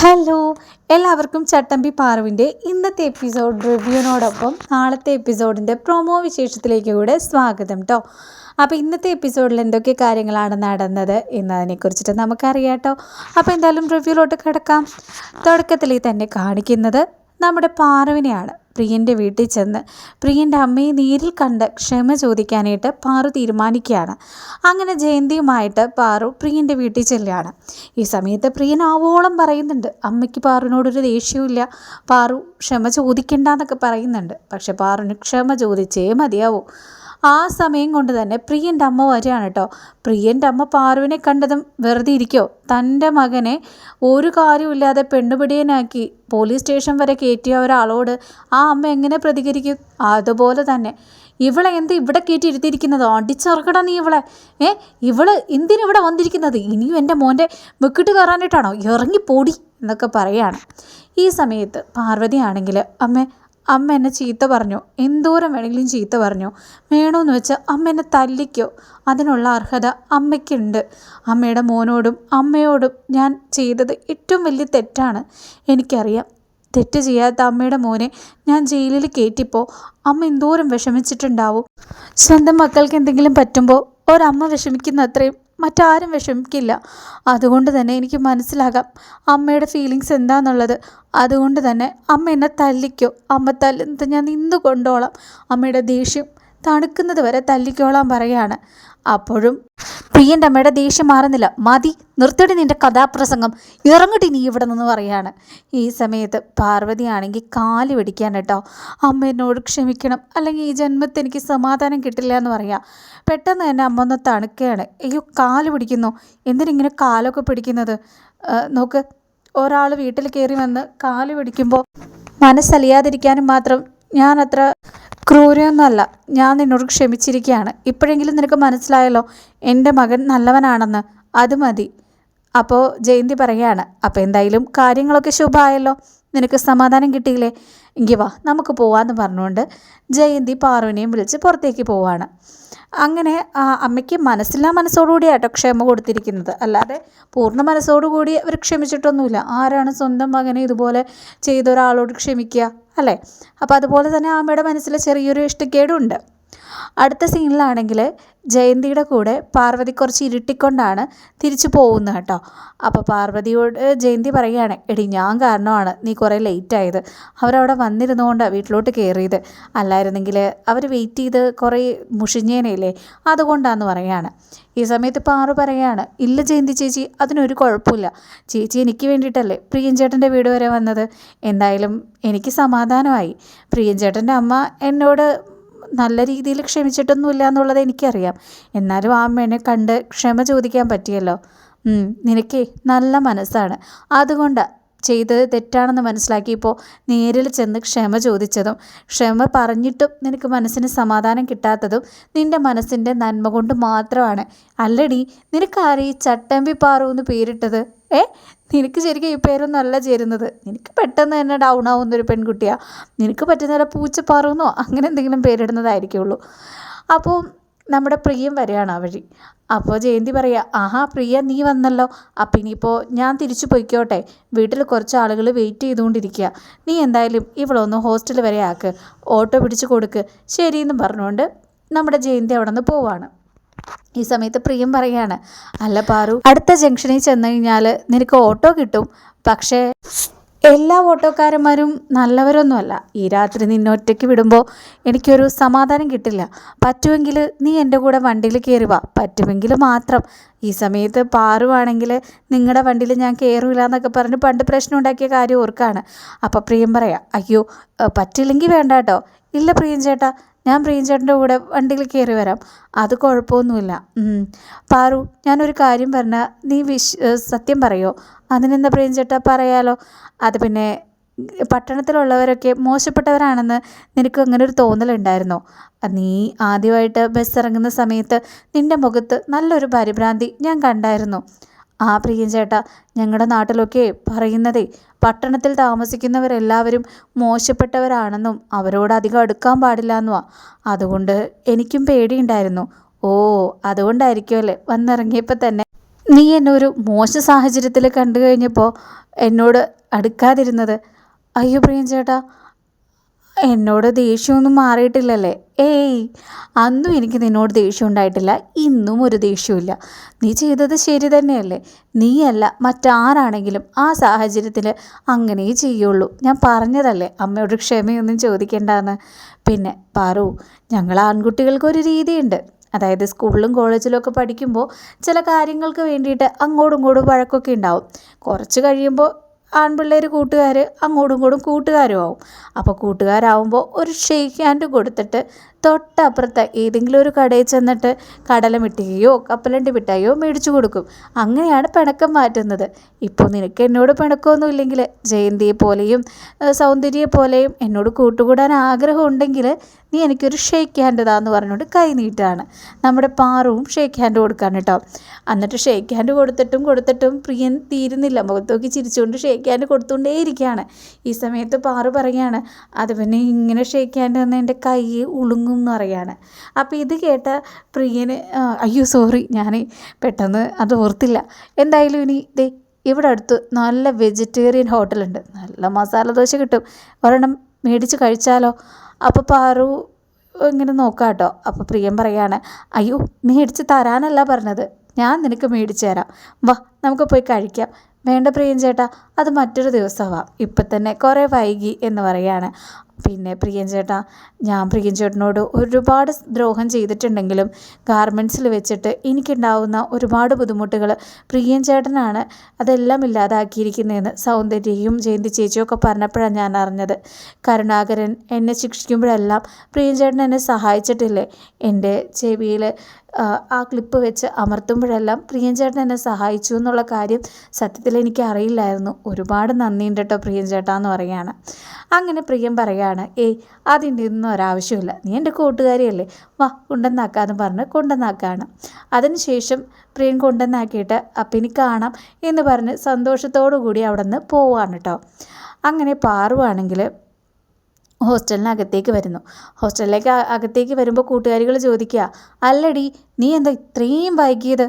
Hello എല്ലാവർക്കും ചട്ടമ്പി പാറുവിന്റെ ഇന്നത്തെ episode റിവ്യൂവിനോടൊപ്പം നാളത്തെ എപ്പിസോഡിന്റെ പ്രൊമോ വിശേഷത്തിലേക്ക് കൂടെ സ്വാഗതം കേട്ടോ അപ്പോൾ ഇന്നത്തെ എപ്പിസോഡിൽ എന്തൊക്കെ കാര്യങ്ങളാണ് നടന്നത് എന്നതിനെക്കുറിച്ചിട്ട് നമുക്കറിയാം കേട്ടോ അപ്പോൾ എന്തായാലും റിവ്യൂലോട്ട് കിടക്കാം. തുടക്കത്തിൽ തന്നെ കാണിക്കുന്നത് നമ്മുടെ പാറുവിനെയാണ്. പ്രിയന്റെ വീട്ടിൽ ചെന്ന് പ്രിയന്റെ അമ്മയെ നേരിൽ കണ്ട് ക്ഷമ ചോദിക്കാനായിട്ട് പാറു തീരുമാനിക്കുകയാണ്. അങ്ങനെ ജയന്തിയുമായിട്ട് പാറു പ്രിയന്റെ വീട്ടിൽ ചെല്ലുകയാണ്. ഈ സമയത്ത് പ്രിയൻ ആവോളം പറയുന്നുണ്ട്. അമ്മയ്ക്ക് പാറുവിനോടൊരു ദേഷ്യമില്ല പാറു ക്ഷമ ചോദിക്കണ്ടെന്നൊക്കെ പറയുന്നുണ്ട്. പക്ഷെ പാറുവിന് ക്ഷമ ചോദിച്ചേ മതിയാവൂ. ആ സമയം കൊണ്ട് തന്നെ പ്രിയന്റെ അമ്മ വരികയാണ് കേട്ടോ പ്രിയന്റെ അമ്മ പാറുവിനെ കണ്ടതും വെറുതെ ഇരിക്കോ. തന്റെ മകനെ ഒരു കാര്യമില്ലാതെ പെണ്ണുപിടിയനാക്കി പോലീസ് സ്റ്റേഷൻ വരെ കയറ്റിയ ഒരാളോട് ആ അമ്മ എങ്ങനെ പ്രതികരിക്കും? അതുപോലെ തന്നെ ഇവളെ എന്ത് ഇവിടെ കയറ്റി ഇരുത്തിയിരിക്കുന്നത്? അടിച്ചിറക്കട നീ ഇവളെ. ഏ ഇവൾ എന്തിനിവിടെ വന്നിരിക്കുന്നത്? ഇനിയും എന്റെ മോന്റെ വെക്കിട്ട് കയറാനായിട്ടാണോ? ഇറങ്ങി പൊടി എന്നൊക്കെ പറയാണ്. ഈ സമയത്ത് പാർവതി ആണെങ്കിൽ അമ്മ അമ്മ എന്നെ ചീത്ത പറഞ്ഞു. എന്തോരം വേണമെങ്കിലും ചീത്ത പറഞ്ഞു. വേണമെന്ന് വെച്ചാൽ അമ്മ എന്നെ തല്ലിക്കോ. അതിനുള്ള അർഹത അമ്മയ്ക്കുണ്ട്. അമ്മയുടെ മോനോടും അമ്മയോടും ഞാൻ ചെയ്തത് ഏറ്റവും വലിയ തെറ്റാണ്. എനിക്കറിയാം. തെറ്റ് ചെയ്യാത്ത അമ്മയുടെ മോനെ ഞാൻ ജയിലിൽ കയറ്റിപ്പോൾ അമ്മ എന്തോരം വിഷമിച്ചിട്ടുണ്ടാവും. സ്വന്തം മക്കൾക്ക് എന്തെങ്കിലും പറ്റുമ്പോൾ ഒരമ്മ വിഷമിക്കുന്ന അത്രയും മറ്റാരും വിഷമിക്കില്ല. അതുകൊണ്ട് തന്നെ എനിക്ക് മനസ്സിലാകാം അമ്മയുടെ ഫീലിങ്സ് എന്താണെന്നുള്ളത് അതുകൊണ്ട് തന്നെ അമ്മ എന്നെ തല്ലിക്കോ. അമ്മ തല്ലുന്നത് ഞാൻ നിന്ന് കൊണ്ടോളാം അമ്മയുടെ ദേഷ്യം തണുക്കുന്നത് വരെ തല്ലിക്കോളാൻ പറയാണ് അപ്പോഴും പ്രിയന്റെ അമ്മയുടെ ദേഷ്യം മാറുന്നില്ല. മതി നിർത്തടി നിന്റെ കഥാപ്രസംഗം. ഇറങ്ങട്ടി നീ ഇവിടെ നിന്ന് പറയാണ് ഈ സമയത്ത് പാർവതിയാണെങ്കിൽ കാൽ പിടിക്കാൻ കേട്ടോ. അമ്മ എന്നോട് ക്ഷമിക്കണം. അല്ലെങ്കിൽ ഈ ജന്മത്തിൽ എനിക്ക് സമാധാനം കിട്ടില്ല എന്ന് പറയാം. പെട്ടെന്ന് തന്നെ അമ്മ ഒന്ന് തണുക്കുകയാണ്. അയ്യോ കാൽ പിടിക്കുന്നു. എന്തിനിങ്ങനെ കാലൊക്കെ പിടിക്കുന്നത്? നോക്ക് ഒരാൾ വീട്ടിൽ കയറി വന്ന് കാൽ പിടിക്കുമ്പോൾ മനസ്സലിയാതിരിക്കാനും മാത്രം ഞാൻ അത്ര ക്രൂരയൊന്നുമല്ല ഞാൻ നിന്നോട് ക്ഷമിച്ചിരിക്കുകയാണ് ഇപ്പോഴെങ്കിലും നിനക്ക് മനസ്സിലായല്ലോ എന്റെ മകൻ നല്ലവനാണെന്ന്. അത് മതി. അപ്പോൾ ജയന്തി പറയുകയാണ് അപ്പോൾ എന്തായാലും കാര്യങ്ങളൊക്കെ ശുഭമായല്ലോ. നിനക്ക് സമാധാനം കിട്ടിയില്ലേ? എങ്കിൽ വാ നമുക്ക് പോവാമെന്ന് പറഞ്ഞുകൊണ്ട് ജയന്തി പാറുവിനെയും വിളിച്ച് പുറത്തേക്ക് പോവാണ്. അങ്ങനെ ആ അമ്മയ്ക്ക് മനസ്സില്ലാ മനസ്സോടുകൂടിയാട്ടോ ക്ഷമ കൊടുത്തിരിക്കുന്നത്. അല്ലാതെ പൂർണ മനസ്സോടുകൂടി അവർ ക്ഷമിച്ചിട്ടൊന്നുമില്ല. ആരാണ് സ്വന്തം മകനെ ഇതുപോലെ ചെയ്ത ഒരാളോട് ക്ഷമിക്കുക? അല്ലേ? അപ്പോൾ അതുപോലെ തന്നെ ആ അമ്മയുടെ മനസ്സിൽ ചെറിയൊരു ഇഷ്ടക്കേടുണ്ട്. അടുത്ത സീനിലാണെങ്കിൽ ജയന്തിയുടെ കൂടെ പാർവതി കുറച്ച് ഇരുട്ടിക്കൊണ്ടാണ് തിരിച്ചു പോകുന്നത് കേട്ടോ. അപ്പോൾ പാർവതിയോട് ജയന്തി പറയുകയാണ് എടി ഞാൻ കാരണമാണ് നീ കുറേ ലേറ്റ് ആയത് അവരവിടെ വന്നിരുന്നുകൊണ്ടാണ് വീട്ടിലോട്ട് കയറിയത്. അല്ലായിരുന്നെങ്കിൽ അവർ വെയിറ്റ് ചെയ്ത് കുറേ മുഷിഞ്ഞേനയില്ലേ? അതുകൊണ്ടാന്ന് പറയുകയാണ്. ഈ സമയത്ത് പാറു പറയുകയാണ് ഇല്ല ജയന്തി ചേച്ചി അതിനൊരു കുഴപ്പമില്ല. ചേച്ചി എനിക്ക് വേണ്ടിയിട്ടല്ലേ പ്രിയൻ ചേട്ടന്റെ വീട് വരെ വന്നത്? എന്തായാലും എനിക്ക് സമാധാനമായി. പ്രിയൻ ചേട്ടന്റെ അമ്മ എന്നോട് നല്ല രീതിയിൽ ക്ഷമിച്ചിട്ടൊന്നുമില്ല എന്നുള്ളത് എനിക്കറിയാം. എന്നാലും ആ അമ്മേനെ കണ്ട് ക്ഷമ ചോദിക്കാൻ പറ്റിയല്ലോ. നിനക്കേ നല്ല മനസ്സാണ്. അതുകൊണ്ട് ചെയ്തത് തെറ്റാണെന്ന് മനസ്സിലാക്കിയപ്പോൾ നേരിൽ ചെന്ന് ക്ഷമ ചോദിച്ചതും ക്ഷമ പറഞ്ഞിട്ടും നിനക്ക് മനസ്സിന് സമാധാനം കിട്ടാത്തതും നിന്റെ മനസ്സിന്റെ നന്മ കൊണ്ട് മാത്രമാണ്. അല്ലടി നിനക്കാരീ ചട്ടമ്പി പാറു എന്ന് പേരിട്ടത്? ഏ? നിനക്ക് ശരിക്കും ഈ പേരൊന്നും അല്ല ചേരുന്നത്. നിനക്ക് പെട്ടെന്ന് തന്നെ ഡൗൺ ആവുന്ന ഒരു പെൺകുട്ടിയാണ് നിനക്ക് പറ്റുന്ന പൂച്ചപ്പാറുന്നോ അങ്ങനെ എന്തെങ്കിലും പേരിടുന്നതായിരിക്കുള്ളൂ. അപ്പോൾ നമ്മുടെ പ്രിയം വരികയാണ് ആ വഴി. അപ്പോൾ ജയന്തി പറയുക ആഹാ പ്രിയ നീ വന്നല്ലോ. അപ്പം ഇനിയിപ്പോൾ ഞാൻ തിരിച്ചു പോയിക്കോട്ടെ. വീട്ടിൽ കുറച്ച് ആളുകൾ വെയിറ്റ് ചെയ്തുകൊണ്ടിരിക്കുക നീ എന്തായാലും ഇവളൊന്ന് ഹോസ്റ്റൽ വരെ ആക്ക്. ഓട്ടോ പിടിച്ച് കൊടുക്ക്. ശരിയെന്ന് പറഞ്ഞുകൊണ്ട് നമ്മുടെ ജയന്തി അവിടെ നിന്ന് പോവാണ്. ഈ സമയത്ത് പ്രിയം പറയാണ് അല്ല പാറു അടുത്ത ജംഗ്ഷനിൽ ചെന്ന് കഴിഞ്ഞാൽ നിനക്ക് ഓട്ടോ കിട്ടും. പക്ഷേ എല്ലാ ഓട്ടോക്കാരന്മാരും നല്ലവരൊന്നുമല്ല. ഈ രാത്രി നിന്നെ ഒറ്റയ്ക്ക് വിടുമ്പോൾ എനിക്കൊരു സമാധാനം കിട്ടില്ല. പറ്റുമെങ്കിൽ നീ എന്റെ കൂടെ വണ്ടിയിൽ കയറി വാ. പറ്റുമെങ്കിൽ മാത്രം. ഈ സമയത്ത് പാറുവാണെങ്കിൽ നിങ്ങളുടെ വണ്ടിയിൽ ഞാൻ കയറില്ല എന്നൊക്കെ പറഞ്ഞ് പണ്ട് പ്രശ്നം ഉണ്ടാക്കിയ കാര്യം ഓർക്കാണ്. അപ്പോൾ പ്രിയം പറയാം അയ്യോ പറ്റില്ലെങ്കിൽ വേണ്ട കേട്ടോ ഇല്ല പ്രിയം ചേട്ടാ ഞാൻ പ്രിയഞ്ചേട്ടന്റെ കൂടെ വണ്ടിയിൽ കയറി വരാം. അത് കുഴപ്പമൊന്നുമില്ല. പാറു ഞാനൊരു കാര്യം പറഞ്ഞാൽ നീ വിശ് സത്യം പറയോ? അതിനെന്താ പ്രിയഞ്ചേട്ടാ പറയാലോ? അത് പിന്നെ പട്ടണത്തിലുള്ളവരൊക്കെ മോശപ്പെട്ടവരാണെന്ന് നിനക്ക് അങ്ങനെ ഒരു തോന്നലുണ്ടായിരുന്നോ? നീ ആദ്യമായിട്ട് ബസ് ഇറങ്ങുന്ന സമയത്ത് നിന്റെ മുഖത്ത് നല്ലൊരു പരിഭ്രാന്തി ഞാൻ കണ്ടായിരുന്നു. ആ പ്രിയൻ ചേട്ടാ ഞങ്ങളുടെ നാട്ടിലൊക്കെ പറയുന്നതേ പട്ടണത്തിൽ താമസിക്കുന്നവരെല്ലാവരും മോശപ്പെട്ടവരാണെന്നും അവരോട് അധികം അടുക്കാൻ എന്നുവാ അതുകൊണ്ട് എനിക്കും പേടിയുണ്ടായിരുന്നു. ഓ അതുകൊണ്ടായിരിക്കുമല്ലേ വന്നിറങ്ങിയപ്പോൾ തന്നെ. നീ എന്നെ ഒരു മോശ സാഹചര്യത്തിൽ കണ്ടു കഴിഞ്ഞപ്പോൾ എന്നോട് അടുക്കാതിരുന്നത്. അയ്യോ പ്രിയൻ ചേട്ടാ എന്നോട് ദേഷ്യമൊന്നും മാറിയിട്ടില്ലല്ലേ? ഏയ് അന്നും എനിക്ക് നിന്നോട് ദേഷ്യം ഉണ്ടായിട്ടില്ല. ഇന്നും ഒരു ദേഷ്യമില്ല നീ ചെയ്തത് ശരി തന്നെയല്ലേ? നീയല്ല മറ്റാരാണെങ്കിലും ആ സാഹചര്യത്തിൽ അങ്ങനെ ചെയ്യുള്ളൂ. ഞാൻ പറഞ്ഞതല്ലേ അമ്മയോട് ക്ഷമയൊന്നും ചോദിക്കേണ്ടെന്ന്. പിന്നെ പാറു ഞങ്ങൾ ആൺകുട്ടികൾക്കൊരു രീതിയുണ്ട്. അതായത് സ്കൂളിലും കോളേജിലും ഒക്കെ പഠിക്കുമ്പോൾ ചില കാര്യങ്ങൾക്ക് വേണ്ടിയിട്ട് അങ്ങോട്ടും ഇങ്ങോട്ടും വഴക്കൊക്കെ ഉണ്ടാവും. കുറച്ച് കഴിയുമ്പോൾ ആൺപിള്ളേർ കൂട്ടുകാർ അങ്ങോട്ടും ഇങ്ങോട്ടും കൂട്ടുകാരും ആവും അപ്പോൾ കൂട്ടുകാരാവുമ്പോൾ ഒരു ഷെയ്ക്ക് ഹാൻഡ് കൊടുത്തിട്ട് തൊട്ടപ്പുറത്ത് ഏതെങ്കിലും ഒരു കടയിൽ ചെന്നിട്ട് കടല മിഠായിയോ കപ്പലണ്ടി മിഠായിയോ മേടിച്ചു കൊടുക്കും. അങ്ങനെയാണ് പിണക്കം മാറ്റുന്നത്. ഇപ്പോൾ നിനക്ക് എന്നോട് പിണക്കമൊന്നും ഇല്ലെങ്കിൽ ജയന്തിയെ പോലെയും സൗന്ദര്യയെ പോലെയും എന്നോട് കൂട്ടുകൂടാൻ ആഗ്രഹം ഉണ്ടെങ്കിൽ നീ എനിക്കൊരു ഷേക്ക് ഹാൻഡ് താന്ന് പറഞ്ഞുകൊണ്ട് കൈ നീട്ടാണ്. നമ്മുടെ പാറുവും ഷേക്ക് ഹാൻഡ് കൊടുക്കാൻ കേട്ടോ. എന്നിട്ട് ഷേക്ക് ഹാൻഡ് കൊടുത്തിട്ടും കൊടുത്തിട്ടും പ്രിയൻ തീരുന്നില്ല. മുഖത്ത് നോക്കി ചിരിച്ചുകൊണ്ട് ഷേക്ക് ഹാൻഡ് കൊടുത്തുകൊണ്ടേ ഇരിക്കുകയാണ് ഈ സമയത്ത് പാറു പറയുകയാണ് അത് പിന്നെ ഇങ്ങനെ ഷേക്ക് ഹാൻഡ് തന്നെ എന്റെ കൈ ഉളുങ്ങും എന്ന് പറയാണ് അപ്പോൾ ഇത് കേട്ട പ്രിയന് അയ്യോ സോറി ഞാൻ പെട്ടെന്ന് അത് ഓർത്തില്ല. എന്തായാലും ഇനി ദേ ഇവിടെ അടുത്ത് നല്ല വെജിറ്റേറിയൻ ഹോട്ടലുണ്ട് നല്ല മസാല ദോശ കിട്ടും. ഒരെണ്ണം മേടിച്ച് കഴിച്ചാലോ? അപ്പോൾ പാറു ഇങ്ങനെ നോക്കാം കേട്ടോ അപ്പോൾ പ്രിയം പറയാണ് അയ്യോ മേടിച്ച് തരാനല്ല പറഞ്ഞത്. ഞാൻ നിനക്ക് മേടിച്ചു തരാം. വാ നമുക്ക് പോയി കഴിക്കാം. വേണ്ട പ്രിയം ചേട്ടാ അത് മറ്റൊരു ദിവസമാവാം ഇപ്പം തന്നെ കുറേ വൈകി എന്ന് പറയാണ്. പിന്നെ പ്രിയൻ ചേട്ടാ ഞാൻ പ്രിയൻ ചേട്ടനോട് ഒരുപാട് ദ്രോഹം ചെയ്തിട്ടുണ്ടെങ്കിലും ഗാർമെന്റ്സിൽ വെച്ചിട്ട് എനിക്കുണ്ടാവുന്ന ഒരുപാട് ബുദ്ധിമുട്ടുകൾ പ്രിയൻ ചേട്ടനാണ് അതെല്ലാം ഇല്ലാതാക്കിയിരിക്കുന്നതെന്ന് സൗന്ദര്യയും ജയന്തി ചേച്ചിയും ഒക്കെ പറഞ്ഞപ്പോഴാണ് ഞാൻ അറിഞ്ഞത്. കരുണാകരൻ എന്നെ ശിക്ഷിക്കുമ്പോഴെല്ലാം പ്രിയൻ ചേട്ടൻ എന്നെ സഹായിച്ചിട്ടില്ലേ? എന്റെ ചെവിയിൽ ആ ക്ലിപ്പ് വെച്ച് അമർത്തുമ്പോഴെല്ലാം പ്രിയൻ ചേട്ടൻ എന്നെ സഹായിച്ചു എന്നുള്ള കാര്യം സത്യത്തിൽ എനിക്ക് അറിയില്ലായിരുന്നു ഒരുപാട് നന്ദിയുണ്ട് കേട്ടോ പ്രിയൻ ചേട്ടാ എന്ന് പറയുകയാണ്. അങ്ങനെ പ്രിയം പറയുകയാണ് ഏയ് അതിന്റെ ഒന്നും ഒരാവശ്യമില്ല നീ എന്റെ കൂട്ടുകാരിയല്ലേ? വാ കൊണ്ടുവന്നാക്കാന്ന് പറഞ്ഞ് കൊണ്ടുവന്നാക്കാണ്. അതിനുശേഷം പ്രിയൻ കൊണ്ടുവന്നാക്കിയിട്ട് അപ്പം ഇനി കാണാം എന്ന് പറഞ്ഞ് സന്തോഷത്തോടു കൂടി അവിടെ നിന്ന് പോവാണ് കേട്ടോ അങ്ങനെ പാറുവാണെങ്കിൽ ഹോസ്റ്റലിനകത്തേക്ക് വരുന്നു. ഹോസ്റ്റലിലേക്ക് അകത്തേക്ക് വരുമ്പോൾ കൂട്ടുകാരികൾ ചോദിക്കുക അല്ലടി നീ എന്താ ഇത്രയും വൈകിയത്?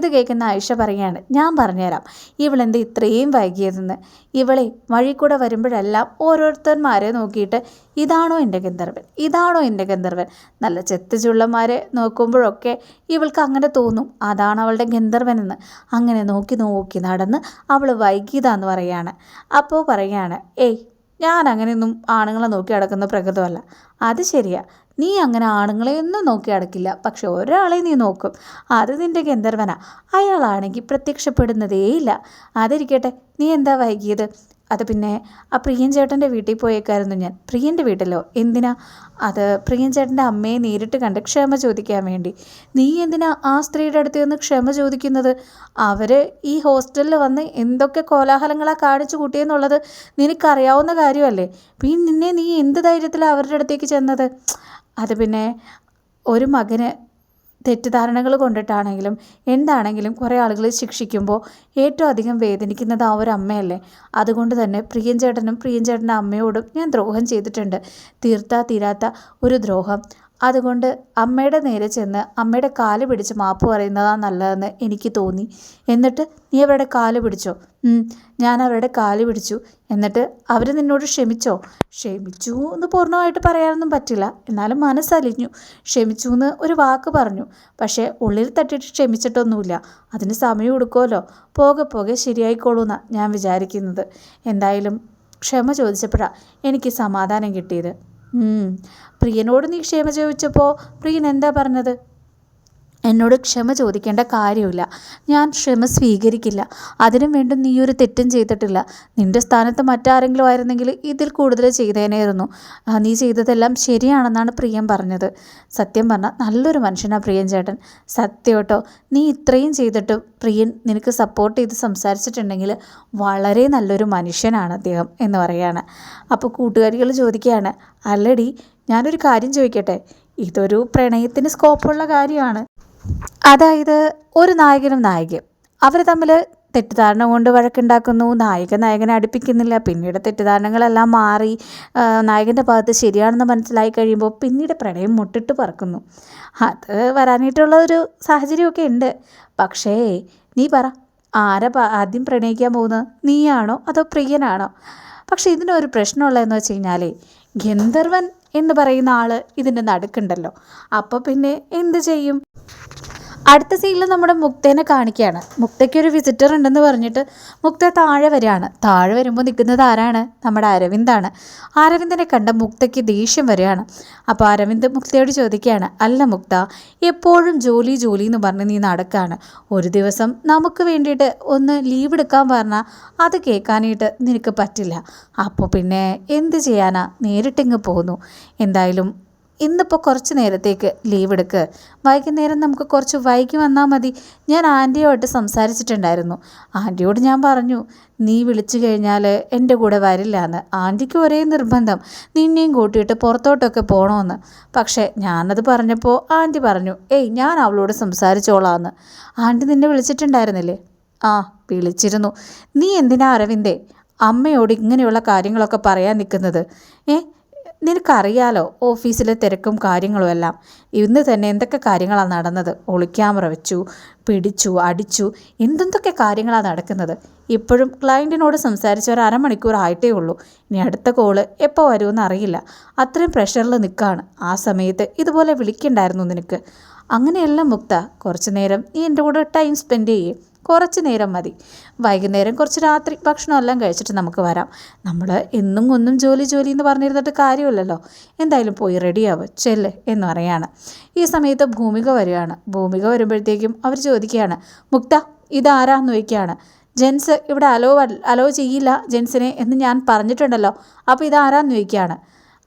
ഇത് കേൾക്കുന്ന ആയിഷ പറയാണ് ഞാൻ പറഞ്ഞുതരാം. ഇവളെന്ത് ഇത്രയും വൈകിയതെന്ന്. ഇവളെ വഴി കൂടെ വരുമ്പോഴെല്ലാം ഓരോരുത്തന്മാരെ നോക്കിയിട്ട് ഇതാണോ എന്റെ ഗന്ധർവൻ? ഇതാണോ എന്റെ ഗന്ധർവൻ? നല്ല ചെത്തു ചുള്ളന്മാരെ നോക്കുമ്പോഴൊക്കെ ഇവൾക്ക് അങ്ങനെ തോന്നും അതാണ് അവളുടെ ഗന്ധർവനെന്ന്. അങ്ങനെ നോക്കി നോക്കി നടന്ന് അവൾ വൈകിയതാന്ന് പറയാണ് അപ്പോൾ പറയാണ് ഏയ് ഞാൻ അങ്ങനെയൊന്നും ആണുങ്ങളെ നോക്കി അടക്കുന്ന പ്രകൃതമല്ല. അത് ശരിയാ. നീ അങ്ങനെ ആണുങ്ങളെ ഒന്നും നോക്കി അടക്കില്ല. പക്ഷെ ഒരാളെ നീ നോക്കും. അത് നിന്റെ ഗന്ധർവന. അയാളാണെങ്കിൽ പ്രത്യക്ഷപ്പെടുന്നതേയില്ല. അതിരിക്കട്ടെ നീ എന്താ വൈകിയത്? അത് പിന്നെ ആ പ്രിയൻ ചേട്ടന്റെ വീട്ടിൽ പോയേക്കായിരുന്നു ഞാൻ. പ്രിയന്റെ വീട്ടിലോ? എന്തിനാ? അത് പ്രിയൻ ചേട്ടന്റെ അമ്മയെ നേരിട്ട് കണ്ട് ക്ഷമ ചോദിക്കാൻ വേണ്ടി. നീ എന്തിനാ ആ സ്ത്രീയുടെ അടുത്ത് നിന്ന് ക്ഷമ ചോദിക്കുന്നത്? അവർ ഈ ഹോസ്റ്റലിൽ വന്ന് എന്തൊക്കെ കോലാഹലങ്ങളാണ് കാണിച്ചു കൂട്ടിയെന്നുള്ളത് നിനക്കറിയാവുന്ന കാര്യമല്ലേ? പിന്നെ നിന്നെ നീ എന്ത് ധൈര്യത്തിലാണ് അവരുടെ അടുത്തേക്ക് ചെന്നത്? അത് പിന്നെ ഒരു മകന് തെറ്റിദ്ധാരണകൾ കൊണ്ടിട്ടാണെങ്കിലും എന്താണെങ്കിലും കുറേ ആളുകൾ ശിക്ഷിക്കുമ്പോൾ ഏറ്റവും അധികം വേദനിക്കുന്നത് ആ ഒരു അമ്മയല്ലേ. അതുകൊണ്ട് തന്നെ പ്രിയൻ ചേട്ടനും പ്രിയൻ അമ്മയോടും ഞാൻ ദ്രോഹം ചെയ്തിട്ടുണ്ട്. തീർത്താ തീരാത്ത ഒരു ദ്രോഹം. അതുകൊണ്ട് അമ്മയുടെ നേരെ ചെന്ന് അമ്മയുടെ കാൽ പിടിച്ച് മാപ്പ് പറയുന്നതാണ് നല്ലതെന്ന് എനിക്ക് തോന്നി. എന്നിട്ട് നീ അവരുടെ കാൽ പിടിച്ചോ? ഞാൻ അവരുടെ കാൽ പിടിച്ചു. എന്നിട്ട് അവർ നിന്നോട് ക്ഷമിച്ചോ? ക്ഷമിച്ചു എന്ന് പൂർണമായിട്ട് പറയാനൊന്നും പറ്റില്ല. എന്നാലും മനസ്സലിഞ്ഞു. ക്ഷമിച്ചു എന്ന് ഒരു വാക്ക് പറഞ്ഞു. പക്ഷേ ഉള്ളിൽ തട്ടിയിട്ട് ക്ഷമിച്ചിട്ടൊന്നുമില്ല. അതിന് സമയം കൊടുക്കുമല്ലോ പോകെ പോകെ ശരിയായിക്കോളൂ എന്നാണ് ഞാൻ വിചാരിക്കുന്നത്. എന്തായാലും ക്ഷമ ചോദിച്ചപ്പോഴാണ് എനിക്ക് സമാധാനം കിട്ടിയത്. പ്രിയനോട് നീ ക്ഷമ ചോദിച്ചപ്പോൾ പ്രിയൻ എന്താ പറഞ്ഞത്? എന്നോട് ക്ഷമ ചോദിക്കേണ്ട കാര്യമില്ല ഞാൻ ക്ഷമ സ്വീകരിക്കില്ല. അതിനും വേണ്ടി നീ ഒരു തെറ്റും ചെയ്തിട്ടില്ല. നിന്റെ സ്ഥാനത്ത് മറ്റാരെങ്കിലും ആയിരുന്നെങ്കിൽ ഇതിൽ കൂടുതൽ ചെയ്തേനായിരുന്നു. നീ ചെയ്തതെല്ലാം ശരിയാണെന്നാണ് പ്രിയം പറഞ്ഞത്. സത്യം പറഞ്ഞാൽ നല്ലൊരു മനുഷ്യനാണ് പ്രിയൻ ചേട്ടൻ. സത്യം കേട്ടോ നീ ഇത്രയും ചെയ്തിട്ടും പ്രിയൻ നിനക്ക് സപ്പോർട്ട് ചെയ്ത് സംസാരിച്ചിട്ടുണ്ടെങ്കിൽ വളരെ നല്ലൊരു മനുഷ്യനാണ് അദ്ദേഹം എന്ന് പറയാണ്. അപ്പോൾ കൂട്ടുകാരികൾ ചോദിക്കുകയാണ് അല്ലടി ഞാനൊരു കാര്യം ചോദിക്കട്ടെ? ഇതൊരു പ്രണയത്തിന് സ്കോപ്പുള്ള കാര്യമാണ്. അതായത് ഒരു നായകനും നായികയും. അവർ തമ്മിൽ തെറ്റിദ്ധാരണ കൊണ്ട് വഴക്കുണ്ടാക്കുന്നു. നായകൻ നായകനെ അടുപ്പിക്കുന്നില്ല. പിന്നീട് തെറ്റിദ്ധാരണകളെല്ലാം മാറി നായകന്റെ ഭാഗത്ത് ശരിയാണെന്ന് മനസ്സിലായി കഴിയുമ്പോൾ പിന്നീട് പ്രണയം മുട്ടിട്ട് പറക്കുന്നു. അത് വരാനായിട്ടുള്ള ഒരു സാഹചര്യമൊക്കെ ഉണ്ട്. പക്ഷേ നീ പറ ആരാ ആദ്യം പ്രണയിക്കാൻ പോകുന്നത്? നീയാണോ അതോ പ്രിയനാണോ? പക്ഷേ ഇതിനൊരു പ്രശ്നമുള്ളതെന്ന് വെച്ച് കഴിഞ്ഞാൽ ഗന്ധർവൻ എന്ന് പറയുന്ന ആൾ ഇതിന്റെ നടുക്കുണ്ടല്ലോ. അപ്പോൾ പിന്നെ എന്ത് ചെയ്യും? അടുത്ത സീനിൽ നമ്മുടെ മുക്തേനെ കാണിക്കുകയാണ്. മുക്തയ്ക്ക് ഒരു വിസിറ്റർ ഉണ്ടെന്ന് പറഞ്ഞിട്ട് മുക്ത താഴെ വരികയാണ്. താഴെ വരുമ്പോൾ നിൽക്കുന്നത് ആരാണ്? നമ്മുടെ അരവിന്ദാണ് അരവിന്ദനെ കണ്ട മുക്തയ്ക്ക് ദേഷ്യം വരികയാണ്. അപ്പോൾ അരവിന്ദ് മുക്തയോട് ചോദിക്കുകയാണ് അല്ല മുക്ത എപ്പോഴും ജോലി ജോലി എന്ന് പറഞ്ഞ് നീ നടക്കുകയാണ് ഒരു ദിവസം നമുക്ക് വേണ്ടിയിട്ട് ഒന്ന് ലീവ് എടുക്കാൻ പറഞ്ഞാൽ അത് കേൾക്കാനായിട്ട് നിനക്ക് പറ്റില്ല. അപ്പോൾ പിന്നെ എന്ത് ചെയ്യാനാ? നേരിട്ടിങ്ങ് പോന്നു. എന്തായാലും ഇന്നിപ്പോൾ കുറച്ച് നേരത്തേക്ക് ലീവ് എടുക്ക്. വൈകുന്നേരം നമുക്ക് കുറച്ച് വൈകി വന്നാൽ മതി. ഞാൻ ആന്റിയുമായിട്ട് സംസാരിച്ചിട്ടുണ്ടായിരുന്നു. ആന്റിയോട് ഞാൻ പറഞ്ഞു നീ വിളിച്ചു കഴിഞ്ഞാൽ എന്റെ കൂടെ വരില്ല എന്ന് ആന്റിക്ക് ഒരേ നിർബന്ധം. നിന്നെയും കൂട്ടിയിട്ട് പുറത്തോട്ടൊക്കെ പോകണമെന്ന് പക്ഷേ ഞാനത് പറഞ്ഞപ്പോൾ ആന്റി പറഞ്ഞു ഏയ് ഞാൻ അവളോട് സംസാരിച്ചോളാന്ന്. ആന്റി നിന്നെ വിളിച്ചിട്ടുണ്ടായിരുന്നില്ലേ? ആ വിളിച്ചിരുന്നു. നീ എന്തിനാ അരവിന്ദേ? അമ്മയോട് ഇങ്ങനെയുള്ള കാര്യങ്ങളൊക്കെ പറയാൻ നിൽക്കുന്നത്. ഏ നിനക്കറിയാലോ ഓഫീസിലെ തിരക്കും കാര്യങ്ങളും എല്ലാം ഇന്ന് തന്നെ എന്തൊക്കെ കാര്യങ്ങളാണ് നടന്നത്? ഒളിക്യാമറ വെച്ചു പിടിച്ചു അടിച്ചു എന്തെന്തൊക്കെ കാര്യങ്ങളാണ് നടക്കുന്നത്? ഇപ്പോഴും ക്ലയന്റിനോട് സംസാരിച്ച ഒരു അരമണിക്കൂർ ആയിട്ടേ ഉള്ളൂ. ഇനി അടുത്ത കോൾ എപ്പോൾ വരുമെന്ന് അറിയില്ല. അത്രയും പ്രഷറിൽ നിൽക്കുകയാണ് ആ സമയത്ത് ഇതുപോലെ വിളിക്കണ്ടായിരുന്നു നിനക്ക്. അങ്ങനെയല്ല മുക്ത കുറച്ച് നേരം നീ എന്റെ കൂടെ ടൈം സ്പെൻഡ് ചെയ്യേ. കുറച്ച് നേരം മതി. വൈകുന്നേരം കുറച്ച് രാത്രി ഭക്ഷണം എല്ലാം കഴിച്ചിട്ട് നമുക്ക് വരാം. നമ്മൾ എന്നും ഒന്നും ജോലി ജോലി എന്ന് പറഞ്ഞിരുന്നിട്ട് കാര്യമില്ലല്ലോ. എന്തായാലും പോയി റെഡിയാവുക ചെല്ല് എന്ന് പറയാണ്. ഈ സമയത്ത് ഭൂമിക വരികയാണ്. ഭൂമിക വരുമ്പോഴത്തേക്കും അവർ ചോദിക്കുകയാണ് മുക്ത ഇതാരാന്ന് ചോദിക്കുകയാണ്. ജെൻസ് ഇവിടെ അലോ അലോ ചെയ്യില്ല ജെൻസിനെ എന്ന് ഞാൻ പറഞ്ഞിട്ടുണ്ടല്ലോ. അപ്പോൾ ഇതാരാന്ന് ചോദിക്കുകയാണ്.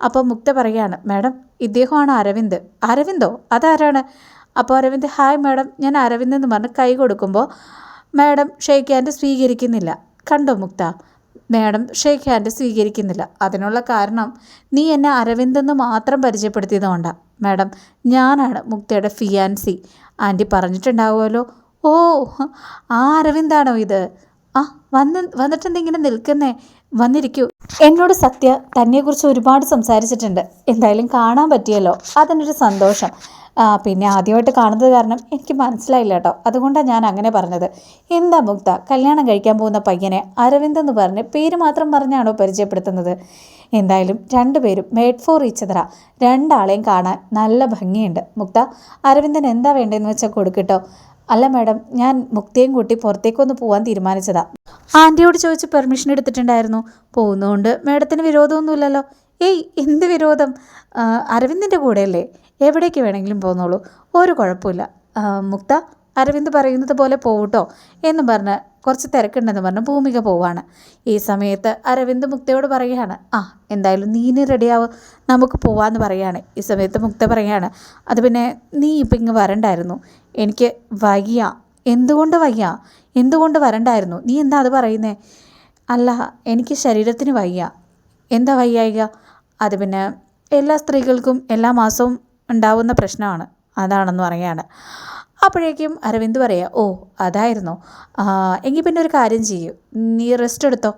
അപ്പോൾ മുക്ത പറയുകയാണ് മാഡം ഇദ്ദേഹമാണ് അരവിന്ദ്. അരവിന്ദോ? അതാരാണ്? അപ്പോൾ അരവിന്ദ് ഹായ് മാഡം ഞാൻ അരവിന്ദ് എന്ന് പറഞ്ഞ് കൈ കൊടുക്കുമ്പോൾ മാഡം ഷെയ്ക്ക് ഹാൻഡ് സ്വീകരിക്കുന്നില്ല. കണ്ടോ മുക്ത മാഡം ഷെയ്ക്ക് ഹാൻഡ് സ്വീകരിക്കുന്നില്ല. അതിനുള്ള കാരണം നീ എന്നെ അരവിന്ദ് എന്ന് മാത്രം പരിചയപ്പെടുത്തിയതുകൊണ്ടാണ് മാഡം ഞാനാണ് മുക്തയുടെ ഫിയാൻസി. ആന്റി പറഞ്ഞിട്ടുണ്ടാവുമല്ലോ. ഓ ആ അരവിന്ദാണോ ഇത്? ആ വന്ന് വന്നിട്ടെന്താ ഇങ്ങനെ നിൽക്കുന്നേ വന്നിരിക്കൂ. എന്നോട് സത്യ തന്നെക്കുറിച്ച് ഒരുപാട് സംസാരിച്ചിട്ടുണ്ട്. എന്തായാലും കാണാൻ പറ്റിയല്ലോ. അതിനൊരു സന്തോഷം. പിന്നെ ആദ്യമായിട്ട് കാണുന്നത് കാരണം എനിക്ക് മനസ്സിലായില്ല കേട്ടോ. അതുകൊണ്ടാണ് ഞാൻ അങ്ങനെ പറഞ്ഞത്. എന്താ മുക്ത കല്യാണം കഴിക്കാൻ പോകുന്ന പയ്യനെ അരവിന്ദ് എന്ന് പറഞ്ഞ് പേര് മാത്രം പറഞ്ഞാണോ പരിചയപ്പെടുത്തുന്നത്? എന്തായാലും രണ്ടുപേരും മേഡ് ഫോർ ഈച്ചതറ രണ്ടാളെയും കാണാൻ നല്ല ഭംഗിയുണ്ട്. മുക്ത അരവിന്ദൻ എന്താ വേണ്ടതെന്ന് വെച്ചാൽ കൊടുക്കട്ടോ അല്ല മാഡം ഞാൻ മുക്തിയും കൂട്ടി പുറത്തേക്കൊന്ന് പോകാൻ തീരുമാനിച്ചതാ. ആന്റിയോട് ചോദിച്ച് പെർമിഷൻ എടുത്തിട്ടുണ്ടായിരുന്നു. പോകുന്നതുകൊണ്ട് മാഡത്തിന് വിരോധമൊന്നുമില്ലല്ലോ. ഏയ് എന്ത് വിരോധം? അരവിന്ദിന്റെ കൂടെയല്ലേ? എവിടേക്ക് വേണമെങ്കിലും പോന്നോളൂ. ഒരു കുഴപ്പമില്ല. മുക്ത അരവിന്ദ് പറയുന്നത് പോലെ പോകട്ടോ എന്ന് പറഞ്ഞ് കുറച്ച് തിരക്കുണ്ടെന്ന് പറഞ്ഞ് ഭൂമിക പോവാണ്. ഈ സമയത്ത് അരവിന്ദ് മുക്തയോട് പറയുകയാണ് ആ എന്തായാലും നീന് റെഡിയാവും നമുക്ക് പോവാന്ന് പറയാണ് ഈ സമയത്ത് മുക്ത പറയാണ് അത് പിന്നെ നീ ഇപ്പം ഇങ്ങ് വരണ്ടായിരുന്നു. എനിക്ക് വയ്യ. എന്തുകൊണ്ട് വയ്യ? എന്തുകൊണ്ട് വരണ്ടായിരുന്നു? നീ എന്താ അത് പറയുന്നേ? അല്ല എനിക്ക് ശരീരത്തിന് വയ്യ. എന്താ വയ്യായിക? അത് പിന്നെ എല്ലാ സ്ത്രീകൾക്കും എല്ലാ മാസവും ഉണ്ടാവുന്ന പ്രശ്നമാണ്. അതാണെന്ന് പറയാണ് അപ്പോഴേക്കും അരവിന്ദ് പറയാ ഓ അതായിരുന്നോ. എങ്കിൽ പിന്നെ ഒരു കാര്യം ചെയ്യൂ. നീ റെസ്റ്റ് എടുത്തോ?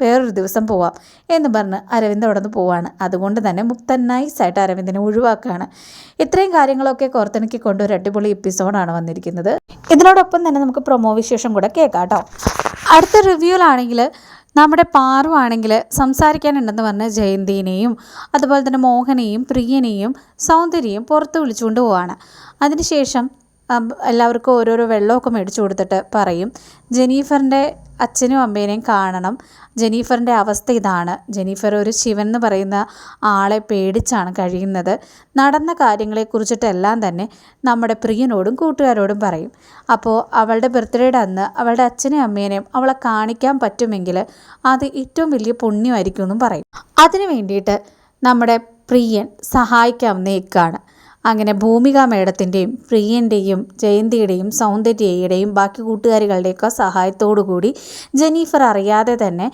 വേറൊരു ദിവസം പോവാം. എന്ന് പറഞ്ഞ് അരവിന്ദ് അവിടെ നിന്ന് പോവാണ്. അതുകൊണ്ട് തന്നെ മുക്തൻ നൈസായിട്ട് അരവിന്ദിനെ ഒഴിവാക്കുകയാണ് ഇത്രയും കാര്യങ്ങളൊക്കെ കോർത്തിണക്കിക്കൊണ്ട് ഒരു അടിപൊളി എപ്പിസോഡാണ് വന്നിരിക്കുന്നത്. ഇതിനോടൊപ്പം തന്നെ നമുക്ക് പ്രൊമോ വിശേഷം കൂടെ കേൾക്കാം കേട്ടോ. അടുത്ത റിവ്യൂലാണെങ്കിൽ നമ്മുടെ പാറുവാണെങ്കിൽ സംസാരിക്കാനുണ്ടെന്ന് പറഞ്ഞ് ജയന്തിനെയും അതുപോലെ തന്നെ മോഹനെയും പ്രിയനെയും സൗന്ദര്യയും പുറത്ത് വിളിച്ചുകൊണ്ട് പോവാണ്. അതിനുശേഷം എല്ലാവർക്കും ഓരോരോ വെള്ളമൊക്കെ മേടിച്ചു കൊടുത്തിട്ട് പറയും. ജെനീഫറിന്റെ അച്ഛനും അമ്മേനെയും കാണണം. ജെനീഫറിന്റെ അവസ്ഥ ഇതാണ്. ജെനീഫർ ഒരു ശിവൻ എന്ന് പറയുന്ന ആളെ പേടിച്ചാണ് കഴിയുന്നത്. നടന്ന കാര്യങ്ങളെക്കുറിച്ചിട്ടെല്ലാം തന്നെ നമ്മുടെ പ്രിയനോടും കൂട്ടുകാരോടും പറയും. അപ്പോൾ അവളുടെ ബർത്ത്ഡേയുടെ അന്ന് അവളുടെ അച്ഛനെയും അമ്മേനെയും അവളെ കാണിക്കാൻ പറ്റുമെങ്കിൽ അത് ഏറ്റവും വലിയ പുണ്യമായിരിക്കും എന്നും പറയും. അതിനു വേണ്ടിയിട്ട് നമ്മുടെ പ്രിയൻ സഹായിക്കാവുന്നേക്കാണ്. അങ്ങനെ ഭൂമിക മേഡത്തിന്റെയും പ്രിയന്റെയും ജയന്തിയുടെയും സൗന്ദര്യയുടെയും ബാക്കി കൂട്ടുകാരികളുടെയൊക്കെ സഹായത്തോടു കൂടി ജെനീഫർ അറിയാതെ തന്നെ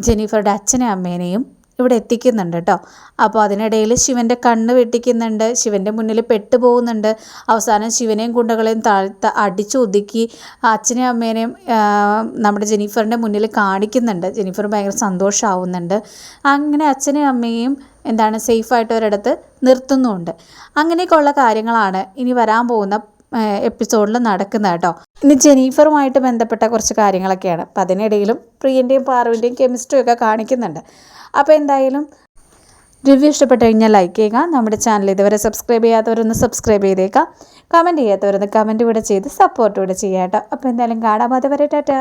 ജെനീഫറുടെ അച്ഛനെയും അമ്മേനെയും ഇവിടെ എത്തിക്കുന്നുണ്ട് കേട്ടോ അപ്പോൾ അതിനിടയിൽ ശിവന്റെ കണ്ണ് വെട്ടിക്കുന്നുണ്ട് ശിവന്റെ മുന്നിൽ പെട്ടുപോകുന്നുണ്ട് അവസാനം ശിവനെയും കുണ്ടകളെയും താഴ്ത്ത അടിച്ചു ഒതുക്കി അച്ഛനെയും അമ്മേനെയും നമ്മുടെ ജെനീഫറിന്റെ മുന്നിൽ കാണിക്കുന്നുണ്ട്. ജെനീഫർ ഭയങ്കര സന്തോഷമാവുന്നുണ്ട് അങ്ങനെ അച്ഛനെയും അമ്മയെയും എന്താണ് സേഫായിട്ട് ഒരിടത്ത് നിർത്തുന്നുമുണ്ട് അങ്ങനെയൊക്കെയുള്ള കാര്യങ്ങളാണ് ഇനി വരാൻ പോകുന്ന എപ്പിസോഡിൽ നടക്കുന്നത് കേട്ടോ ഇനി ജെനീഫറുമായിട്ട് ബന്ധപ്പെട്ട കുറച്ച് കാര്യങ്ങളൊക്കെയാണ്. അപ്പം അതിനിടയിലും പ്രിയന്റെയും പാർവിന്റെയും കെമിസ്ട്രി ഒക്കെ കാണിക്കുന്നുണ്ട്. അപ്പോൾ എന്തായാലും റിവ്യൂ ഇഷ്ടപ്പെട്ട് കഴിഞ്ഞാൽ ലൈക്ക് ചെയ്യുക. നമ്മുടെ ചാനൽ ഇതുവരെ സബ്സ്ക്രൈബ് ചെയ്യാത്തവരൊന്ന് സബ്സ്ക്രൈബ് ചെയ്തേക്കാം. കമന്റ് ചെയ്യാത്തവരൊന്ന് കമന്റ് കൂടെ ചെയ്ത് സപ്പോർട്ട് കൂടെ ചെയ്യാം കേട്ടോ അപ്പോൾ എന്തായാലും കാണാം. അതുവരെ ടാറ്റാ.